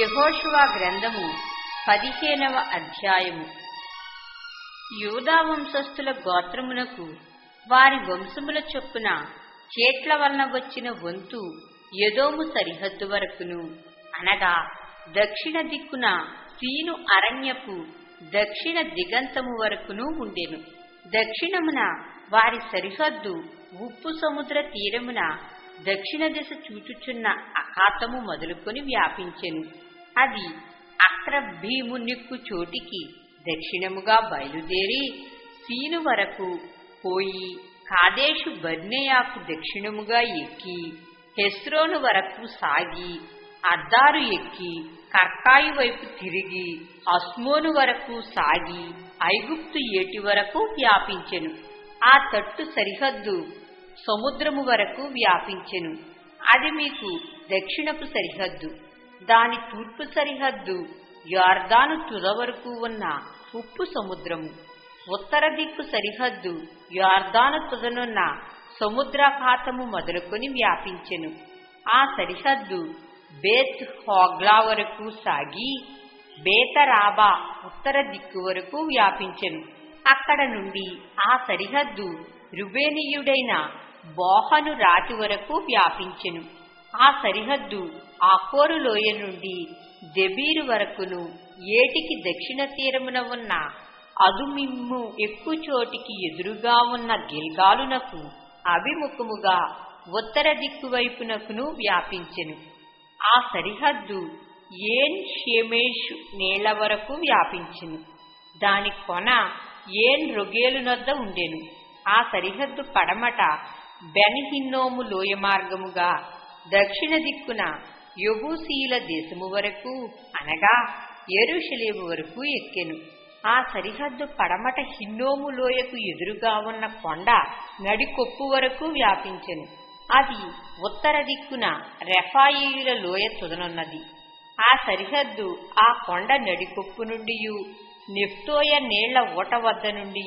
యహోషువా గ్రంథము పదిహేనవ అధ్యాయము. యూదా వంశస్థుల గోత్రమునకు వారి వంశముల చొప్పున చేట్ల వలన వచ్చిన వంతు యదోము సరిహద్దు వరకును అనగా దక్షిణ దిక్కున సీను అరణ్యపు దక్షిణ దిగంతము వరకును ఉండెను. దక్షిణమున వారి సరిహద్దు ఉప్పు సముద్ర తీరమున దక్షిణ దిశ చూచుచున్న అఖాతము మొదలుకొని వ్యాపించెను. అది అక్ర భీమునిక్కు చోటికి దక్షిణముగా బయలుదేరి సీను వరకు పోయి కాదేశు బర్నేయాకు దక్షిణముగా ఎక్కి హెస్రోను వరకు సాగి అద్దారు ఎక్కి కర్కాయి వైపు తిరిగి అస్మోను వరకు సాగి ఐగుప్తు ఏటి వరకు వ్యాపించెను. ఆ తట్టు సరిహద్దు సముద్రము వరకు వ్యాపించెను. అది మీకు దక్షిణపు సరిహద్దు. దాని తూర్పు సరిహద్దు యార్దాను తుద వరకు ఉన్న ఉప్పు సముద్రము. ఉత్తర దిక్కు సరిహద్దు యార్దాను తుదనున్న సముద్రాఖాతము మొదలుకొని వ్యాపించెను. ఆ సరిహద్దు బేత్ హోగ్లా వరకు సాగి బేతరాబా ఉత్తర దిక్కు వరకు వ్యాపించెను. అక్కడ నుండి ఆ సరిహద్దు రుబేనీయుడైన బోహను రాతి వరకు వ్యాపించెను. ఆ సరిహద్దు ఆకోరు లోయ నుండి దెబీరు వరకును ఏటికి దక్షిణ తీరమున ఉన్న అదుమిమ్ము ఎక్కువ చోటికి ఎదురుగా ఉన్న గిల్గాలునకు అభిముఖముగా ఉత్తర దిక్కు వైపునకును వ్యాపించెను. ఆ సరిహద్దు ఏన్ షేమేషు నేల వరకు వ్యాపించెను. దాని కొన ఏన్ రొగేలునొద్ద ఉండెను. ఆ సరిహద్దు పడమట బెన్హిన్నోము లోయ మార్గముగా దక్షిణ దిక్కున యొబూసీల దేశము వరకు అనగా ఎరుషలేము వరకు ఎక్కెను. ఆ సరిహద్దు పడమట హిన్నోము లోయకు ఎదురుగా ఉన్న కొండ నడికొప్పు వరకు వ్యాపించెను. అది ఉత్తర దిక్కున రెఫాయిల లోయ తుదనున్నది ఆ సరిహద్దు ఆ కొండ నడికొప్పు నుండి నెఫ్తోయ నీళ్ళ ఊట వద్ద నుండి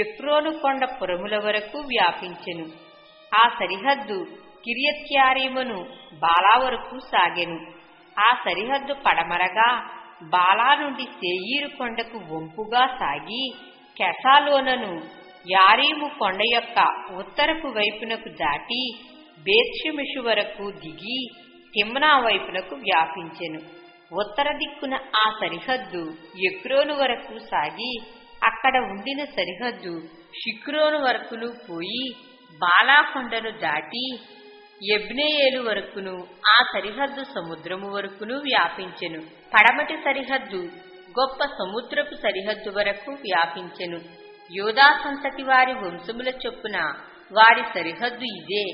ఎఫ్రోను కొండ పురముల వరకు వ్యాపించెను. ఆ సరిహద్దు కిరియత్యారీమును బాలా వరకు సాగెను. ఆ సరిహద్దు పడమరగా బాలా నుండి సేయీరు కొండకు వంపుగా సాగి కెసాలోనను యారీము కొండ యొక్క ఉత్తరపు వైపునకు దాటి బేత్షమిషు వరకు దిగి తిమ్నా వైపునకు వ్యాపించెను. ఉత్తర దిక్కున ఆ సరిహద్దు ఎక్రోను వరకు సాగి అక్కడ ఉండిన సరిహద్దు షిక్రోను వరకును పోయి బాలాకొండను దాటి ఎబ్నేయేలు వరకును ఆ సరిహద్దు సముద్రము వరకును వ్యాపించెను. పడమటి సరిహద్దు గొప్ప సముద్రపు సరిహద్దు వరకు వ్యాపించెను. యోధా సంతతి వారి వంశముల చొప్పున వారి సరిహద్దు ఇదే.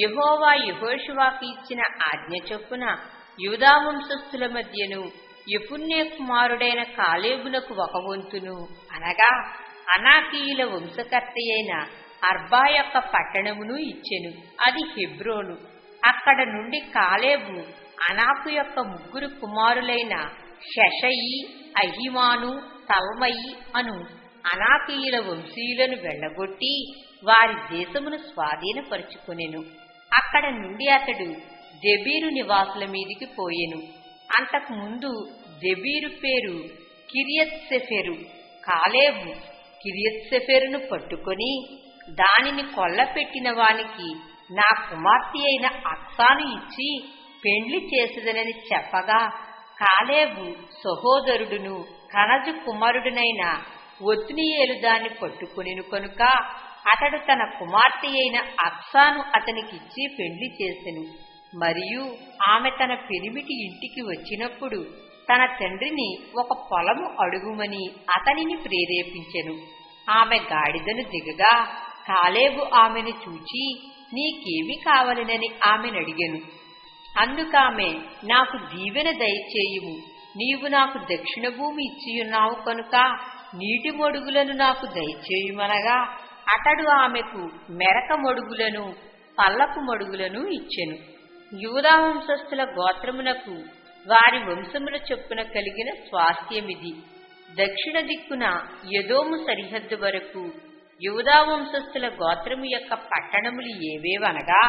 యహోవా యహోషువాకి ఇచ్చిన ఆజ్ఞ చొప్పున యూదా వంశస్థుల మధ్యను యపుణ్య కుమారుడైన కాలేబునకు ఒక వంతును అనగా అనాకీయుల వంశకర్తయైన అర్బా యొక్క పట్టణమును ఇచ్చెను. అది హెబ్రోను. అక్కడ నుండి కాలేబు అనాకు యొక్క ముగ్గురు కుమారులైన షషయి అహిమాను తల్మయి అను అనాకీయుల వంశీయులను వెళ్ళగొట్టి వారి దేశమును స్వాధీనపరుచుకొనెను. అక్కడ నుండి అతడు దెబీరు నివాసుల మీదికి పోయెను. అంతకు ముందు దెబీరు పేరు కిరియత్సెఫెరు కాలేబు కిరియత్సెఫెరును పట్టుకొని దానిని కొల్లపెట్టిన వానికి నా కుమార్తె అయిన అక్సాను ఇచ్చి పెండ్లి చేసేదనని చెప్పగా కాలేబు సహోదరుడును కనజు కుమారుడునైన ఒత్నియేలు దాన్ని పట్టుకునిను కనుక అతడు తన కుమార్తె అయిన అప్సాను అతనికిచ్చి పెండ్లి చేసెను. మరియు ఆమె తన పెనిమిటి ఇంటికి వచ్చినప్పుడు తన తండ్రిని ఒక పొలము అడుగుమని అతనిని ప్రేరేపించెను. ఆమె గాడిదను దిగగా కాలేబు ఆమెను చూచి నీకేమి కావలనని ఆమెనడిగెను అందుకామె నాకు దీవెన దయచేయుము. నీవు నాకు దక్షిణ భూమి ఇచ్చియున్నావు కనుక నీటి మొడుగులను నాకు దయచేయుమనగా అతడు ఆమెకు మెరక మొడుగులను పల్లపు మడుగులను ఇచ్చెను. యూదా వంశస్థుల గోత్రమునకు వారి వంశముల చొప్పున కలిగిన స్వాస్థ్యమిది. దక్షిణ దిక్కున యదోము సరిహద్దు వరకు యూదా వంశస్థుల గోత్రము యొక్క పట్టణములు ఏవేవనగా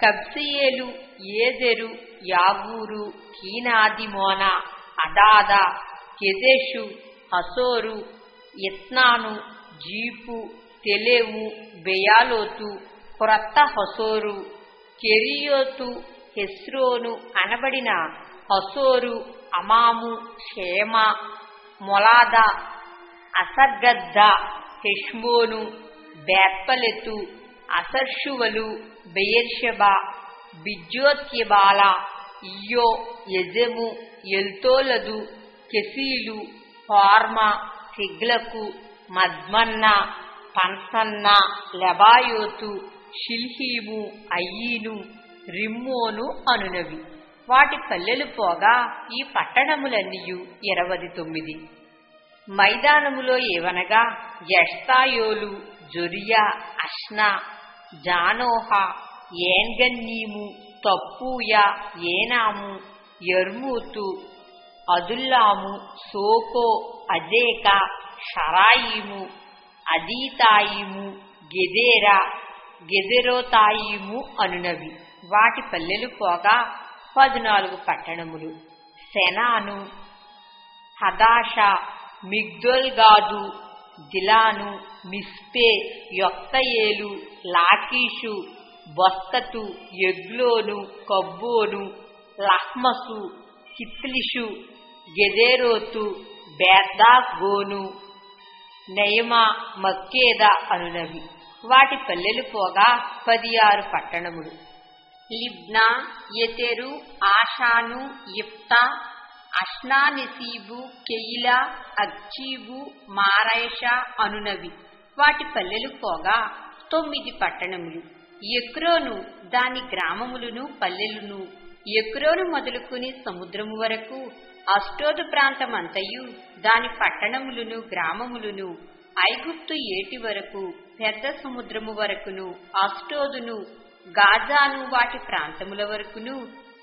కబ్సియేలు ఏదెరు యాగూరు కీనాదిమోన అదాద కెదెషు హసోరు ఇత్నాను జీపు తెలేవు బెయాలోతు క్రొత్త హసోరు కెరియోతు హెస్రోను అనబడిన హసోరు అమాము క్షేమ మొలాద అసర్గద్ద హెష్మోను బేత్పలెతు అసర్షువలు బెయర్షబ బిజ్యోత్యబాల ఇయ్యో యజము ఎల్తోలదు కెసీలు ఫార్మ సిగ్లకు మద్మన్న పన్సన్న లెబాయోతు షిల్హీము అయ్యీను రిమ్మోను అనునవి. వాటి పల్లెలు పోగా ఈ పట్టణములన్నీయు ఇరవది తొమ్మిది. మైదానములో ఏవనగా యష్తాయోలు జొరియా అష్నా జానోహ ఏన్గన్నీము తప్పూయ ఏనాము యర్మూతు అదుల్లాము సోకో అజేక షరాయిము అదీతాయిము గెదేరా గెదెరోతాయిము అనునవి. వాటి పల్లెలు పోగా పద్నాలుగు పట్టణములు. సెనాను హదాష మిగ్దోల్గాదు దిలాను మిస్పే యొక్తయేలు లాకీషు బొస్తతు ఎగ్లోను కబ్బోను లహ్మసు కిత్లిషు గెదేరోతు బేద్దాగోను నయమ మక్కేద అనునవి. వాటి పల్లెలు పోగా పది ఆరు పట్టణములు. లిబ్నా ఎతెరు ఆషాను ఇఫ్తా అష్నానిసీబు కెయిలా అక్చీబు మారైష అనునవి. వాటి పల్లెలు పోగా తొమ్మిది పట్టణములు. ఎక్రోను దాని గ్రామములను పల్లెలును. ఎక్రోను మొదలుకుని సముద్రము వరకు అష్టోదు ప్రాంతమంతయు దాని పట్టణములను గ్రామములను. ఐగుప్తు ఏటి వరకు పెద్ద సముద్రము వరకును అష్టోదును గాజాను వాటి ప్రాంతముల వరకును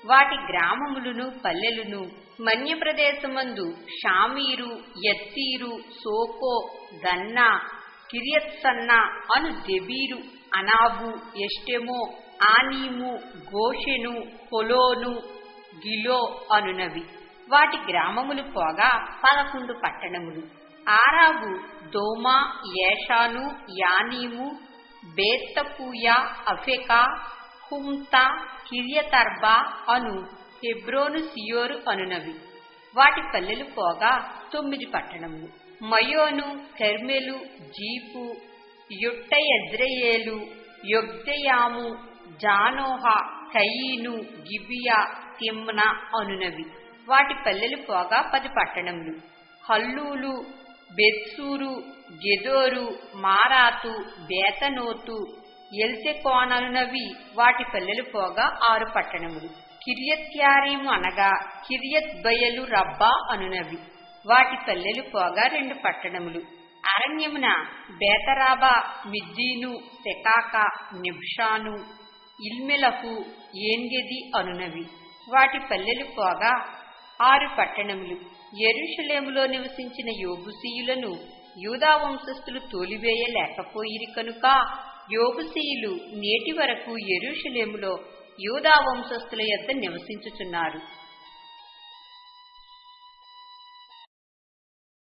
వాటి గ్రామములను పల్లెలును మన్యప్రదేశమందు షామీరు ఎత్తీరు సోకో దన్నా కిరియత్సన్న అను దెబీరు అనాబు ఎస్టెమో ఆనీము గోషెను పొలోను గిలో అనునవి. వాటి గ్రామములు పోగా పదకొండు పట్టణములు. ఆరాబు దోమా ఏషాను యానీము బేత్తపూయ అఫెకా హుమ్తా కిర్యతర్బా అను హెబ్రోను సియోరు అనునవి. వాటి పల్లెలు పోగా తొమ్మిది పట్టణములు. మయోను కర్మెలు జీపు యుట్ట ఎజ్రయేలు యొగ్జయాము జానోహ కయీను గిబియా తిమ్న అనునవి. వాటి పల్లెలు పోగా పది పట్టణములు. హల్లూలు బెత్సూరు గెదోరు మారాతు బేతనోతు ఎల్సెకోననునవి వాటి పల్లెలు పోగా ఆరు పట్టణములు. కిరియత్యారీము అనగా కిరియత్ బయలు రబ్బా అనునవి వాటి పల్లెలు పోగా రెండు పట్టణములు. అరణ్యమున బేతరాబా మిద్దీను సెకాక నిబ్షాను ఇల్మెలకు ఏంగెది అనునవి వాటి పల్లెలు పోగా ఆరు పట్టణములు. ఎరుషలేములో నివసించిన యోబుసీయులను యూదా వంశస్థులు తోలివేయలేకపోయిరి కనుక యోబుసీయులు నేటి వరకు ఎరుషలేములో యూదా వంశస్థుల యొద్ద నివసించుచున్నారు.